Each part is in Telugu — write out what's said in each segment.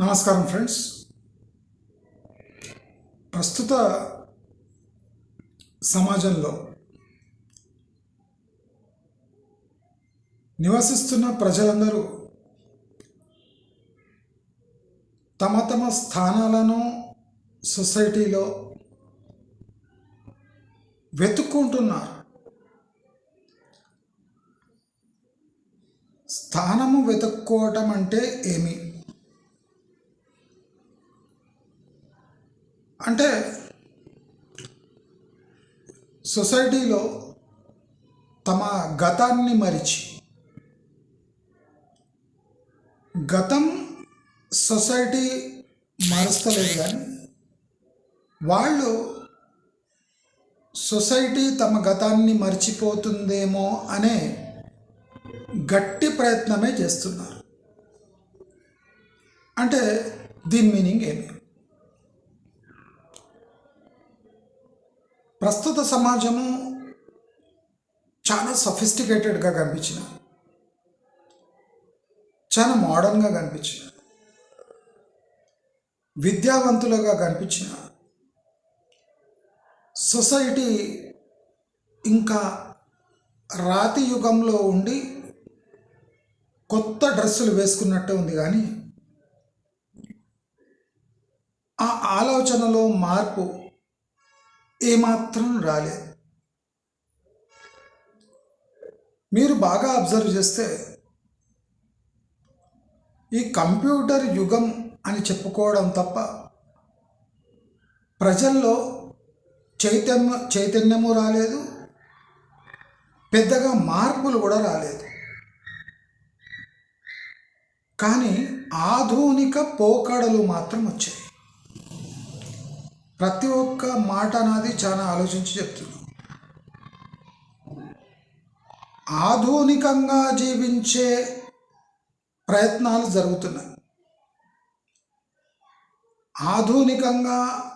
నమస్కారం ఫ్రెండ్స్. ప్రస్తుత సమాజంలో నివసిస్తున్న ప్రజలందరూ తమ తమ స్థానాలను సొసైటీలో వెతుక్కుంటున్నారు. స్థానము వెతుక్కోవటం అంటే ఏమి? అంటే సొసైటీలో తమ గతాన్ని మరిచి గతం సొసైటీ మారుస్తలేదు కానీ వాళ్ళు సొసైటీ తమ గతాన్ని మర్చిపోతుందేమో అనే గట్టి ప్రయత్నమే చేస్తున్నారు. అంటే దీని మీనింగ్ ఏమి ప్రస్తుత సమాజము చాలా సఫిస్టికేటెడ్గా కనిపించిన చాలా మోడర్న్గా కనిపించిన విద్యావంతులుగా కనిపించిన సొసైటీ ఇంకా రాతి యుగంలో ఉండి కొత్త డ్రెస్సులు వేసుకున్నట్టే ఉంది కానీ ఆ ఆలోచనలో మార్పు ఏమాత్రం రాలేదు మీరు బాగా అబ్జర్వ్ చేస్తే ఈ కంప్యూటర్ యుగం అని చెప్పుకోవడం తప్ప ప్రజల్లో చైతన్య చైతన్యము రాలేదు పెద్దగా మార్పులు కూడా రాలేదు. కానీ ఆధునిక పోకడలు మాత్రం వచ్చాయి. ప్రతి ఒక్క మాట అనేది చాలా ఆలోచించి చెప్తున్నాం. ఆధునికంగా జీవించే ప్రయత్నాలు జరుగుతున్నాయి. ఆధునికంగా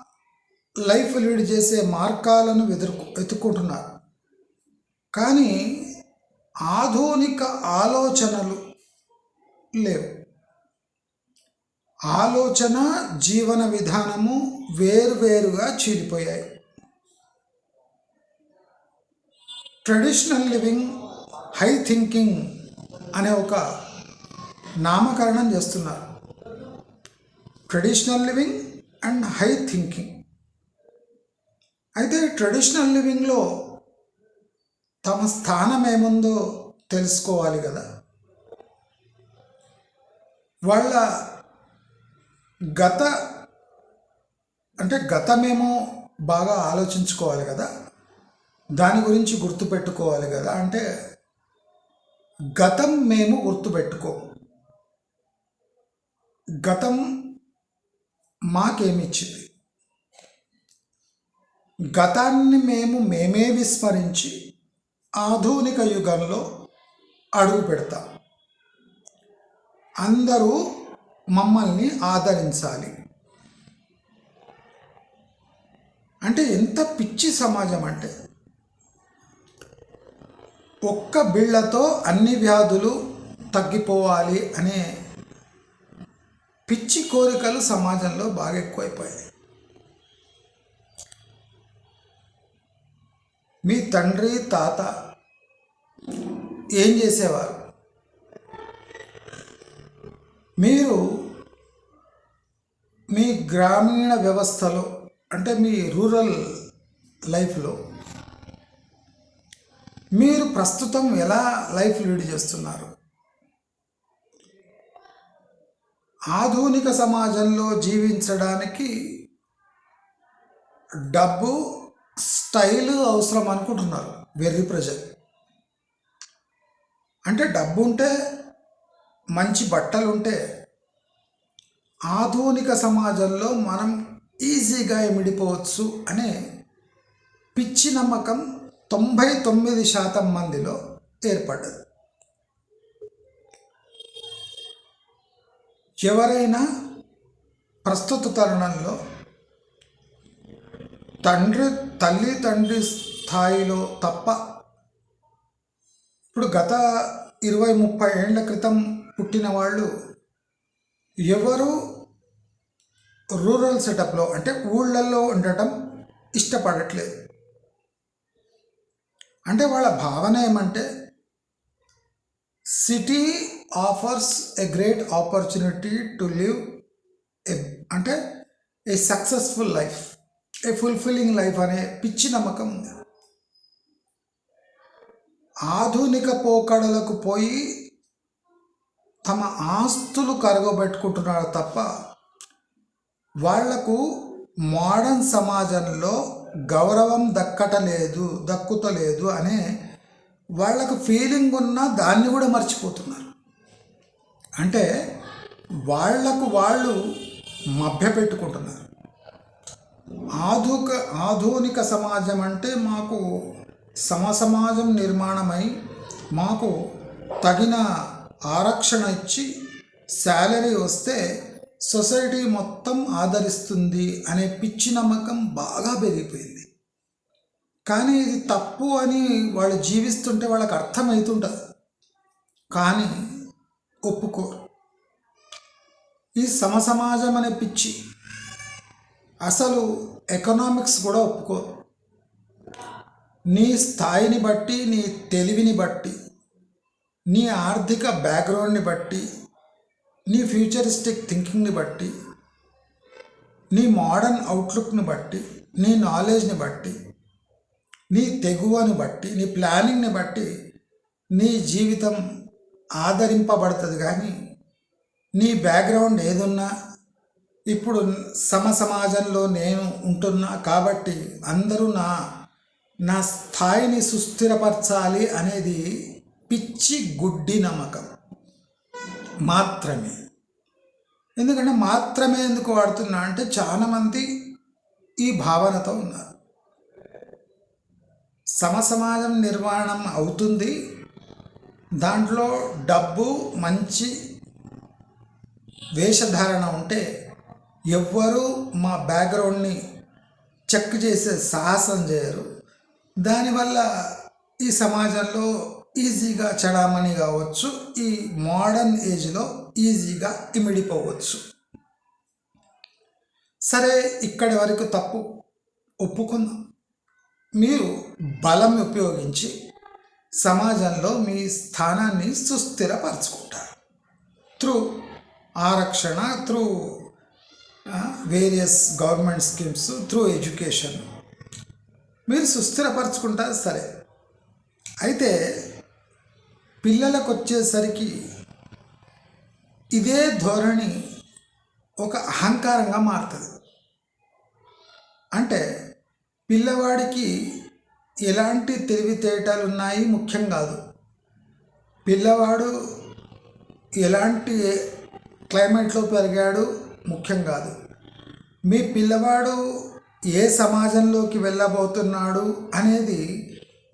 లైఫ్ లీడ్ చేసే మార్గాలను వెతుకు వెతుక్కుంటున్నారు. కానీ ఆధునిక ఆలోచనలు లేవు. ఆలోచన జీవన విధానము వేరువేరుగా చీలిపోయాయి. ట్రెడిషనల్ లివింగ్ హై థింకింగ్ అనే ఒక నామకరణం చేస్తున్నారు. Traditional living and high thinking అయితే ట్రెడిషనల్ లివింగ్లో తమ స్థానం ఏముందో తెలుసుకోవాలి కదా. వాళ్ళ గత అంటే గతమేమో బాగా ఆలోచించుకోవాలి కదా. దాని గురించి గుర్తుపెట్టుకోవాలి కదా. అంటే గతం మేము గుర్తుపెట్టుకో. గతం మాకేమిచ్చింది? గతాన్ని మేము మేమే విస్మరించి ఆధునిక యుగంలో అడుగు పెడతాం అందరూ మమ్మల్ని ఆదరించాలి. అంటే ఎంత పిచ్చి సమాజం అంటే ఒక్క బిళ్ళతో అన్ని వ్యాధులు తగ్గిపోవాలి అనే పిచ్చి కోరికలు సమాజంలో బాగా ఎక్కువైపోయాయి. మీ తండ్రి తాత ఏం చేసేవారు? మీరు మీ గ్రామీణ వ్యవస్థలో అంటే మీ రూరల్ లైఫ్లో మీరు ప్రస్తుతం ఎలా లైఫ్ లీడ్ చేస్తున్నారు? ఆధునిక సమాజంలో జీవించడానికి డబ్బు స్టైల్ అవసరం అనుకుంటున్నారు వెర్రి ప్రజలు. అంటే డబ్బు ఉంటే మంచి బట్టలు ఉంటే ఆధునిక సమాజంలో మనం ఈజీగా ఎమిడిపోవచ్చు అనే పిచ్చి నమ్మకం తొంభై తొమ్మిది శాతం మందిలో ఏర్పడ్డది. ఎవరైనా ప్రస్తుత తరుణంలో తండ్రి తల్లి తండ్రి స్థాయిలో తప్ప ఇప్పుడు గత ఇరవై ముప్పై ఏళ్ళ క్రితం పుట్టిన వాళ్ళు ఎవరు రూరల్ సెటప్లో అంటే ఊళ్ళల్లో ఉండటం ఇష్టపడట్లేదు. అంటే వాళ్ళ భావన ఏమంటే city offers a great opportunity to live a అంటే a successful life a fulfilling life అనే పిచ్చి నమ్మకం ఉంది. ఆధునిక పోకడలకు పోయి తమ ఆస్తులు కరగబెట్టుకుంటున్నారు తప్ప వాళ్ళకు మోడర్న్ సమాజంలో గౌరవం దక్కటలేదు దక్కుతలేదు అనే వాళ్ళకు ఫీలింగ్ ఉన్నా దాన్ని కూడా మర్చిపోతున్నారు. అంటే వాళ్ళకు వాళ్ళు మభ్య పెట్టుకుంటున్నారు ఆధుక ఆధునిక సమాజం అంటే మాకు సమసమాజం నిర్మాణమై మాకు తగిన ఆరక్షణ ఇచ్చి శాలరీ వస్తే సొసైటీ మొత్తం ఆదరిస్తుంది అనే పిచ్చి నమ్మకం బాగా పెరిగిపోయింది. కానీ ఇది తప్పు అని వాళ్ళు జీవిస్తుంటే వాళ్ళకి అర్థమవుతుంటుంది కానీ ఒప్పుకోరు ఈ సమసమాజం అనే పిచ్చి అసలు ఎకనామిక్స్ కూడా ఒప్పుకోరు నీ స్థాయిని బట్టి నీ తెలివిని బట్టి నీ ఆర్థిక బ్యాక్గ్రౌండ్ని బట్టి నీ ఫ్యూచరిస్టిక్ థింకింగ్ని బట్టి నీ మోడర్న్ అవుట్లుక్ని బట్టి నీ నాలెడ్జ్ని బట్టి నీ తెగువని బట్టి నీ ప్లానింగ్ని బట్టి నీ జీవితం ఆదరింపబడుతుంది. కానీ నీ బ్యాక్గ్రౌండ్ ఏదున్నా ఇప్పుడు సమ సమాజంలో నేను ఉంటున్నా కాబట్టి అందరూ నా నా స్థాయిని సుస్థిరపరచాలి అనేది పిచ్చి గుడ్డి నమ్మకం. మాత్రమే. ఎందుకంటే మాత్రమే ఎందుకు వాడుతున్నా అంటే చాలామంది ఈ భావనతో ఉన్నారు. సమసమాజం నిర్మాణం అవుతుంది. దాంట్లో డబ్బు మంచి వేషధారణ ఉంటే ఎవ్వరూ మా బ్యాక్గ్రౌండ్ని చెక్ చేసే సాహసం చేయరు. దానివల్ల ఈ సమాజంలో ఈజీగా చడామణి కావచ్చు. ఈ మోడర్న్ ఏజ్లో ఈజీగా ఇమిడిపోవచ్చు. సరే ఇక్కడి వరకు తప్పు. ఒప్పుకుందాం. మీరు బలం ఉపయోగించి సమాజంలో మీ స్థానాన్ని సుస్థిరపరచుకుంటారు. Through ఆరక్షణ through various government schemes through education. మీరు సుస్థిరపరచుకుంటారు సరే. అయితే పిల్లలకు వచ్చేసరికి ఇదే ధోరణి ఒక అహంకారంగా మారుతుంది. అంటే పిల్లవాడికి ఎలాంటి తెలివితేటలు ఉన్నాయి ముఖ్యం కాదు. పిల్లవాడు ఎలాంటి క్లైమేట్లో పెరిగాడు ముఖ్యం కాదు. మీ పిల్లవాడు ఏ సమాజంలోకి వెళ్ళబోతున్నాడు అనేది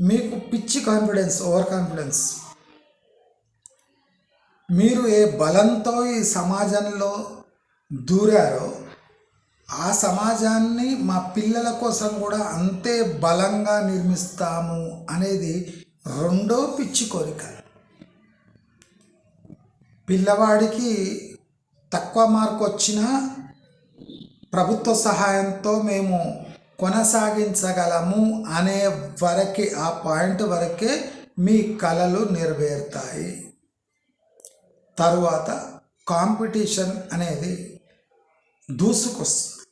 మీకు పిచ్చి కాన్ఫిడెన్స్ ఓవర్ కాన్ఫిడెన్స్ మీరు ఏ బలంతో ఈ సమాజంలో దూరారో ఆ సమాజాన్ని మా పిల్లల కోసం కూడా అంతే బలంగా నిర్మిస్తాము అనేది రెండో పిచ్చి కోరిక. పిల్లవాడికి తక్కువ మార్కు వచ్చినా ప్రభుత్వ సహాయంతో మేము కొనసాగించగలము అనే వరకే ఆ పాయింట్ వరకే మీ కళలు నెరవేరుతాయి. తరువాత కాంపిటీషన్ అనేది దూసుకొస్తుంది.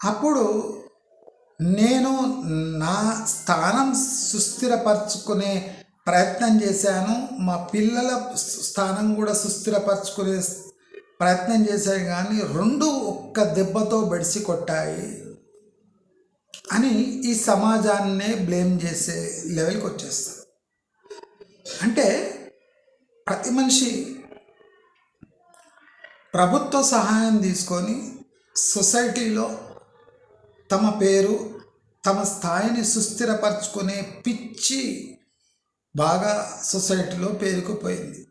అప్పుడు నేను నా స్థానం సుస్థిరపరచుకునే ప్రయత్నం చేశాను. మా పిల్లల స్థానం కూడా సుస్థిరపరచుకునే ప్రయత్నం చేశాయి. కానీ రెండు ఒక్క దెబ్బతో బెడిసి కొట్టాయి అని ఈ సమాజాన్నే బ్లేమ్ చేసే లెవెల్కి వచ్చేస్తారు అంటే ప్రతి మనిషి ప్రభుత్వ సహాయం తీసుకొని సొసైటీలో తమ పేరు తమ స్థాయిని సుస్థిరపరచుకునే పిచ్చి బాగా సొసైటీలో పేరుకుపోయింది.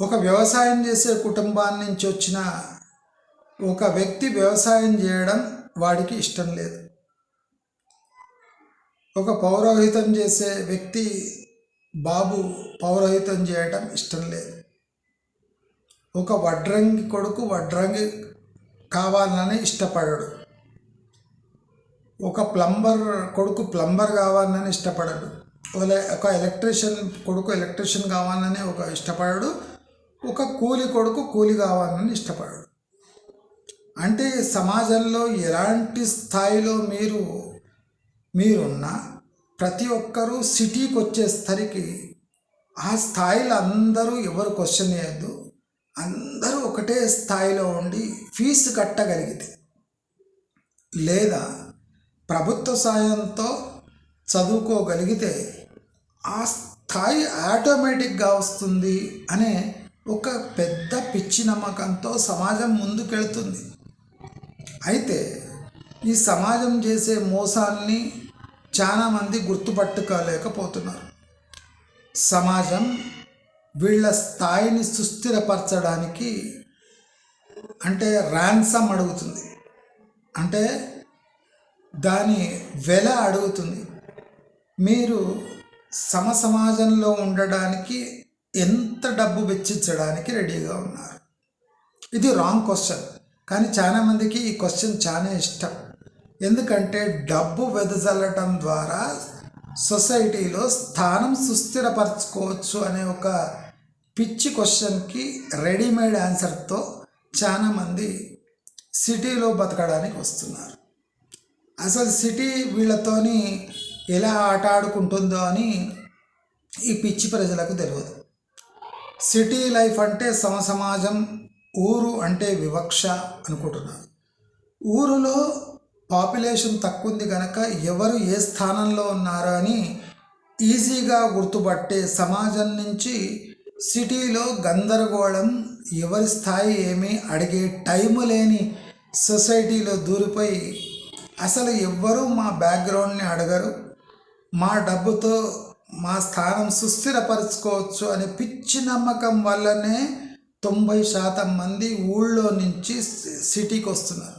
ఒక వ్యవసాయం చేసే కుటుంబాన్ని నుంచి వచ్చిన ఒక వ్యక్తి వ్యవసాయం చేయడం వాడికి ఇష్టం లేదు. ఒక పౌరోహితం చేసే వ్యక్తి బాబు పౌరోహితం చేయడం ఇష్టం లేదు. ఒక వడ్రంగి కొడుకు వడ్రంగి కావాలని ఇష్టపడడు. ఒక ప్లంబర్ కొడుకు ప్లంబర్ కావాలని ఇష్టపడడు. ఒక- ఒక ఎలక్ట్రీషియన్ కొడుకు ఎలక్ట్రీషియన్ కావాలని ఒక ఇష్టపడడు. ఒక కూలి కొడుకు కూలి కావాలని ఇష్టపడడు. అంటే సమాజంలో ఎలాంటి స్థాయిలో మీరు మీరున్నా ప్రతి ఒక్కరూ సిటీకి వచ్చేసరికి ఆ స్థాయిలో అందరూ ఎవరు క్వశ్చన్ చేయొద్దు. అందరూ ఒకటే స్థాయిలో ఉండి ఫీజు కట్టగలిగితే లేదా ప్రభుత్వ సాయంతో చదువుకోగలిగితే ఆ స్థాయి ఆటోమేటిక్గా వస్తుంది అనే ఒక పెద్ద పిచ్చి నమ్మకంతో సమాజం ముందుకెళ్తుంది. అయితే ఈ సమాజం చేసే మోసాల్ని చాలామంది గుర్తుపట్టుకోలేకపోతున్నారు. సమాజం వీళ్ళ స్థాయిని సుస్థిరపరచడానికి అంటే ర్యాన్సమ్ అడుగుతుంది. అంటే దాని వెల అడుగుతుంది. మీరు సమ సమాజంలో ఉండడానికి ఎంత డబ్బు వెచ్చించడానికి రెడీగా ఉన్నారు? ఇది రాంగ్ క్వశ్చన్ కానీ చాలా మందికి ఈ క్వశ్చన్ చాలా ఇష్టం. ఎందుకంటే డబ్బు వెదజల్లటం ద్వారా సొసైటీలో స్థానం సుస్థిరపరచుకోవచ్చు అనే ఒక పిచ్చి క్వశ్చన్కి రెడీమేడ్ ఆన్సర్తో చాలామంది సిటీలో బతకడానికి వస్తున్నారు. అసలు సిటీ వీళ్ళతోని ఎలా ఆట ఆడుకుంటుందో అని ఈ పిచ్చి ప్రజలకు తెలియదు. సిటీ లైఫ్ అంటే సమసమాజం ఊరు అంటే వివక్ష అనుకుంటున్నారు. ఊరులో పాపులేషన్ తక్కువ ఉంది కనుక ఎవరు ఏ స్థానంలో ఉన్నారో అని ఈజీగా గుర్తుపట్టే సమాజం నుంచి సిటీలో గందరగోళం ఎవరి స్థాయి ఏమి అడిగే టైము లేని సొసైటీలో దూరిపోయి అసలు ఎవ్వరూ మా బ్యాక్గ్రౌండ్ని అడగరు. మా డబ్బుతో మా స్థానం సుస్థిరపరచుకోవచ్చు అనే పిచ్చి నమ్మకం వల్లనే తొంభై శాతం మంది ఊళ్ళో నుంచి సి- సిటీకి వస్తున్నారు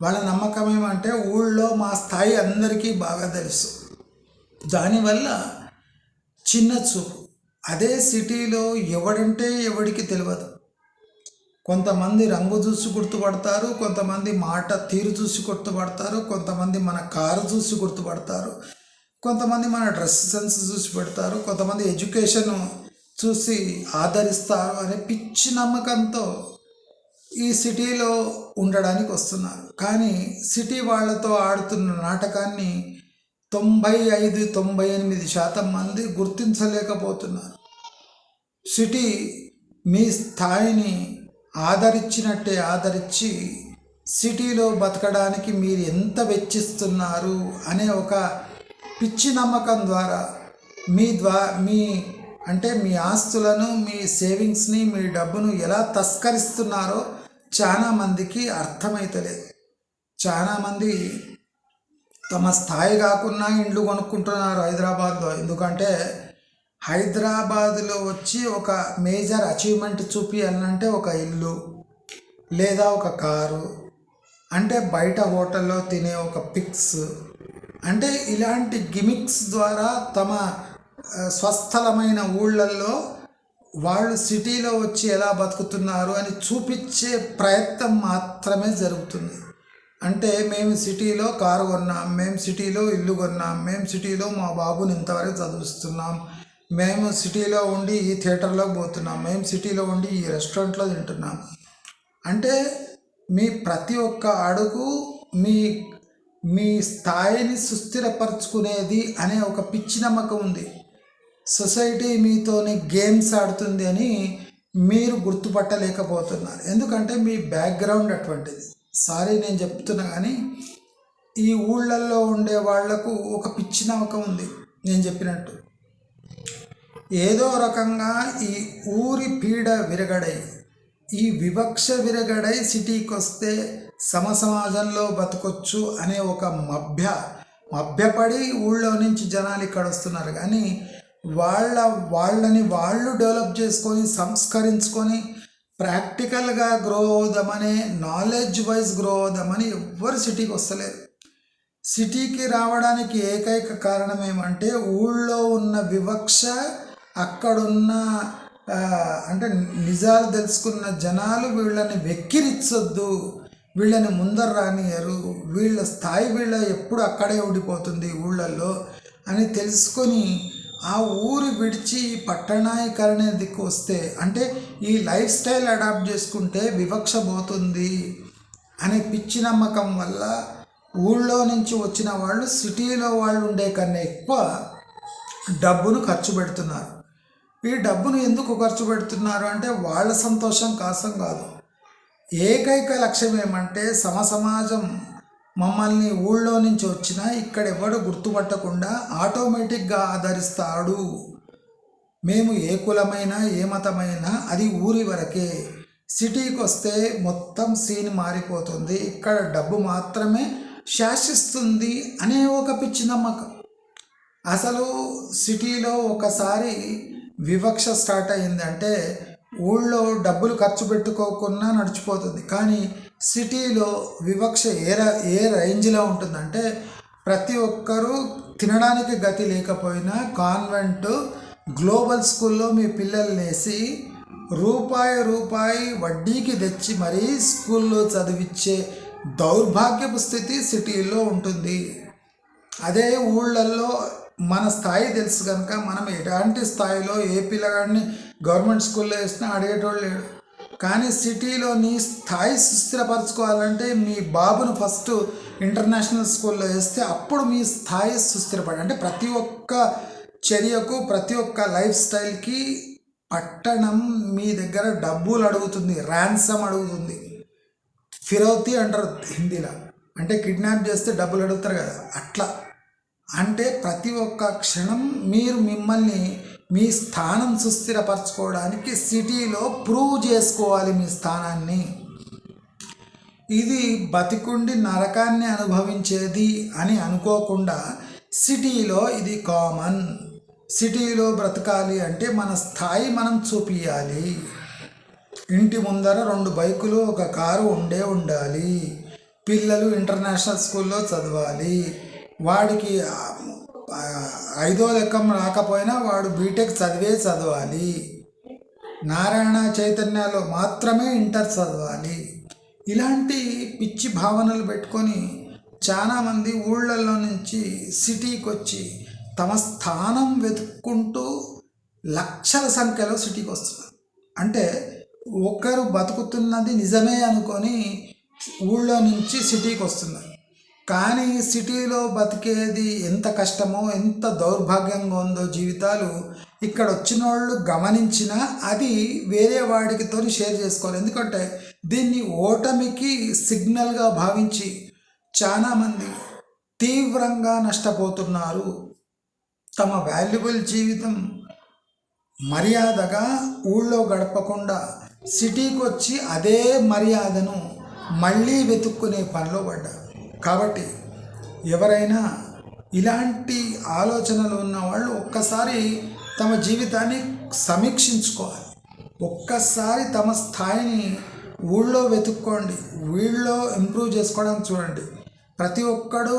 వాళ్ళ నమ్మకం ఏమంటే ఊళ్ళో మా స్థాయి అందరికీ బాగా తెలుసు. దానివల్ల చిన్న చూపు. అదే సిటీలో ఎవడంటే ఎవడికి తెలియదు కొంతమంది రంగు చూసి గుర్తుపడతారు కొంతమంది మాట తీరు చూసి గుర్తుపడతారు కొంతమంది మన కారు చూసి గుర్తుపడతారు కొంతమంది మన డ్రెస్ సెన్స్ చూసి పెడతారు కొంతమంది ఎడ్యుకేషన్ చూసి ఆదరిస్తారు అనే పిచ్చి నమ్మకంతో ఈ సిటీలో ఉండడానికి వస్తున్నారు. కానీ సిటీ వాళ్ళతో ఆడుతున్న నాటకాన్ని తొంభై ఐదు తొంభై ఎనిమిది శాతం మంది గుర్తించలేకపోతున్నారు. సిటీ మీ స్థాయిని ఆదరించినట్టే ఆదరించి సిటీలో బతకడానికి మీరు ఎంత వెచ్చిస్తున్నారు అనే ఒక పిచ్చి నమ్మకం ద్వారా మీ ద్వా మీ అంటే మీ ఆస్తులను మీ సేవింగ్స్ని మీ డబ్బును ఎలా తస్కరిస్తున్నారో చాలా మందికి అర్థమైతలేదు చాలామంది తమ స్థాయి కాకుండా ఇండ్లు కొనుక్కుంటున్నారు హైదరాబాద్లో. ఎందుకంటే హైదరాబాద్లో వచ్చి ఒక మేజర్ అచీవ్మెంట్ చూపి అంటే ఒక ఇల్లు లేదా ఒక కారు అంటే బయట హోటల్లో తినే ఒక పిక్స్ అంటే ఇలాంటి గిమిక్స్ ద్వారా తమ స్వస్థలమైన ఊళ్ళల్లో వాళ్ళు సిటీలో వచ్చి ఎలా బతుకుతున్నారు అని చూపించే ప్రయత్నం మాత్రమే జరుగుతుంది. అంటే మేము సిటీలో కారు కొన్నాం మేము సిటీలో ఇల్లు కొన్నాం మేము సిటీలో మా బాబుని ఇంతవరకు చదివిస్తున్నాం. మేము సిటీలో ఉండి ఈ థియేటర్లోకి పోతున్నాం మేము సిటీలో ఉండి ఈ రెస్టారెంట్లో తింటున్నాం. అంటే మీ ప్రతి ఒక్క అడుగు మీ మీ స్థాయిని సుస్థిరపరచుకునేది అనే ఒక పిచ్చి నమ్మకం ఉంది. సొసైటీ మీతోని గేమ్స్ ఆడుతుంది అని మీరు గుర్తుపట్టలేకపోతున్నారు. ఎందుకంటే మీ బ్యాక్గ్రౌండ్ అటువంటిది. సారీ నేను చెప్తున్నా కానీ ఈ ఊళ్ళల్లో ఉండే వాళ్ళకు ఒక పిచ్చి నమ్మకం ఉంది. నేను చెప్పినట్టు. ఏదో రకంగా ఈ ఊరి పీడ విరగడై ఈ వివక్ష విరగడై సిటీకి వస్తే సమసమాజంలో బతకొచ్చు అనే ఒక మభ్య మభ్యపడి ఊళ్ళో నుంచి జనాలు ఇక్కడ వస్తున్నారు కానీ వాళ్ళ వాళ్ళని వాళ్ళు డెవలప్ చేసుకొని సంస్కరించుకొని ప్రాక్టికల్గా గ్రో అవుదామని నాలెడ్జ్ వైజ్ గ్రో అవుదామని ఎవ్వరు సిటీకి వస్తలేరు సిటీకి రావడానికి ఏకైక కారణం ఏమంటే ఊళ్ళో ఉన్న వివక్ష అక్కడున్న అంటే నిజాలు తెలుసుకున్న జనాలు వీళ్ళని వెక్కిరిచ్చొద్దు. వీళ్ళని ముందర రానియరు వీళ్ళ స్థాయి వీళ్ళ ఎప్పుడు అక్కడే ఉండిపోతుంది ఊళ్ళల్లో అని తెలుసుకొని ఆ ఊరు విడిచి ఈ పట్టణాయికరణ దిక్కు వస్తే అంటే ఈ లైఫ్ స్టైల్ అడాప్ట్ చేసుకుంటే వివక్ష పోతుంది అనే పిచ్చి నమ్మకం వల్ల ఊళ్ళో నుంచి వచ్చిన వాళ్ళు సిటీలో వాళ్ళు ఉండే కన్నా ఎక్కువ డబ్బును ఖర్చు పెడుతున్నారు. ఈ డబ్బును ఎందుకు ఖర్చు పెడుతున్నారు అంటే వాళ్ళ సంతోషం కోసం కాదు. ఏకైక లక్ష్యం ఏమంటే సమసమాజం మమ్మల్ని ఊళ్ళో నుంచి వచ్చినా ఇక్కడెవడు గుర్తుపట్టకుండా ఆటోమేటిక్గా ఆదరిస్తాడు. మేము ఏ కులమైనా ఏ మతమైనా అది ఊరి వరకే. సిటీకి వస్తే మొత్తం సీన్ మారిపోతుంది. ఇక్కడ డబ్బు మాత్రమే శాసిస్తుంది అనే ఒక పిచ్చి నమ్మకం. అసలు సిటీలో ఒకసారి వివక్ష స్టార్ట్ అయిందంటే ఊళ్ళో డబ్బులు ఖర్చు పెట్టుకోకుండా నడిచిపోతుంది. కానీ సిటీలో వివక్ష ఏ ర ఏ రేంజ్లో ఉంటుందంటే ప్రతి ఒక్కరూ తినడానికి గతి లేకపోయినా కాన్వెంట్ గ్లోబల్ స్కూల్లో మీ పిల్లల్ని వేసి రూపాయి రూపాయి వడ్డీకి తెచ్చి మరీ స్కూల్లో చదివించే దౌర్భాగ్యపు స్థితి సిటీల్లో ఉంటుంది. అదే ఊళ్ళల్లో మన స్థాయి తెలుసు కనుక మనం ఎలాంటి స్థాయిలో ఏ పిల్లగాడిని గవర్నమెంట్ స్కూల్లో వేసినా అడిగేటోళ్ళు లేడు కానీ సిటీలో నీ స్థాయి సుస్థిరపరచుకోవాలంటే మీ బాబును ఫస్ట్ ఇంటర్నేషనల్ స్కూల్లో వేస్తే అప్పుడు మీ స్థాయి సుస్థిరపడి అంటే ప్రతి ఒక్క చర్యకు ప్రతి ఒక్క లైఫ్ స్టైల్కి పట్టణం మీ దగ్గర డబ్బులు అడుగుతుంది ర్యాన్సమ్ అడుగుతుంది. ఫిరౌతి అంటారు హిందీలో. అంటే కిడ్నాప్ చేస్తే డబ్బులు అడుగుతారు కదా అట్లా. అంటే ప్రతి ఒక్క క్షణం మీరు మిమ్మల్ని మీ స్థానం సుస్థిరపరచుకోవడానికి సిటీలో ప్రూవ్ చేసుకోవాలి మీ స్థానాన్ని. ఇది బతికుండి నరకాన్ని అనుభవించేది అని అనుకోకుండా సిటీలో ఇది కామన్. సిటీలో బ్రతకాలి అంటే మన స్థాయి మనం చూపియాలి. ఇంటి ముందర రెండు బైకులు ఒక కారు ఉండే ఉండాలి. పిల్లలు ఇంటర్నేషనల్ స్కూల్లో చదవాలి. వాడికి ఐదో లెక్కం రాకపోయినా వాడు బీటెక్ చదివే చదవాలి. నారాయణ చైతన్యాలో మాత్రమే ఇంటర్ చదవాలి. ఇలాంటి పిచ్చి భావనలు పెట్టుకొని చాలామంది ఊళ్ళల్లో నుంచి సిటీకి వచ్చి తమ స్థానం వెతుక్కుంటూ లక్షల సంఖ్యలో సిటీకి వస్తున్నారు అంటే ఒకరు బతుకుతున్నది నిజమే అనుకొని ఊళ్ళో నుంచి సిటీకి వస్తున్నారు కానీ సిటీలో బతికేది ఎంత కష్టమో ఎంత దౌర్భాగ్యంగా ఉందో జీవితాలు ఇక్కడ వచ్చిన వాళ్ళు గమనించినా అది వేరే వాడికితో షేర్ చేసుకోవాలి. ఎందుకంటే దీన్ని ఓటమికి సిగ్నల్గా భావించి చాలామంది తీవ్రంగా నష్టపోతున్నారు. తమ వాల్యుబుల్ జీవితం మర్యాదగా ఊళ్ళో గడపకుండా సిటీకి వచ్చి అదే మర్యాదను మళ్ళీ వెతుక్కునే పనిలో పడ్డారు. కాబట్టి ఎవరైనా ఇలాంటి ఆలోచనలు ఉన్న వాళ్ళు ఒక్కసారి తమ జీవితాన్ని సమీక్షించుకోవాలి. ఒక్కసారి తమ స్థాయిని ఊళ్ళో వెతుక్కోండి. వీళ్ళో ఇంప్రూవ్ చేసుకోవడానికి చూడండి. ప్రతి ఒక్కడు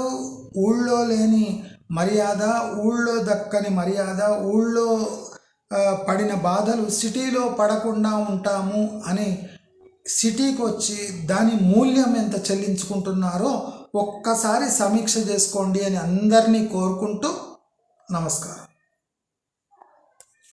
ఊళ్ళో లేని మర్యాద ఊళ్ళో దక్కని మర్యాద ఊళ్ళో పడిన బాధలు సిటీలో పడకుండా ఉంటాము అని సిటీకి వచ్చి దాని మూల్యం ఎంత చెల్లించుకుంటున్నారో ఒక్కసారి సమీక్ష చేసుకోండి అని అందరినీ కోరుకుంటూ నమస్కారం.